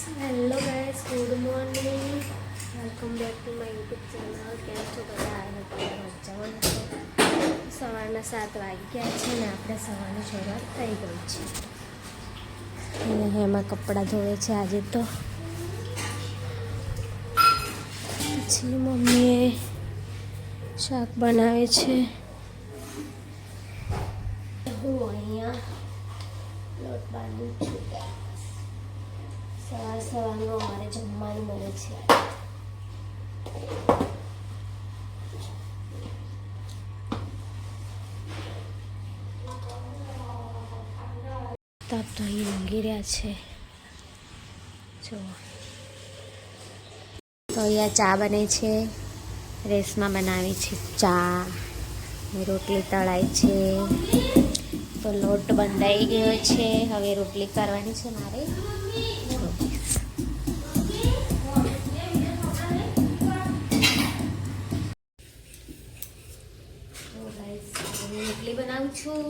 Hello guys good morning welcome back to my YouTube channel કેમ છો બધા? મજામાં છો સવારના સાત વાગ્યા ગયા છે ને આપણે સવારની શરૂઆત થઈ ગઈ છે. અને એમાં કપડાં ધોવે છે આજે તો. પછી મમ્મીએ શાક બનાવે છે. હું અહીંયા લોટ બાંધું છું. સવાર સવારનું અમારે જમવાનું મળે છે. તાપ તો અહીં ઊંઘી રહ્યા છે. જો. તો અહીંયા ચા બને છે. રેસમાં બનાવી છે ચા. રોટલી તળાય છે. તો લોટ બંધાઈ ગયો છે. હવે રોટલી કરવાની છે મારે. રોટલી બનાવું છું.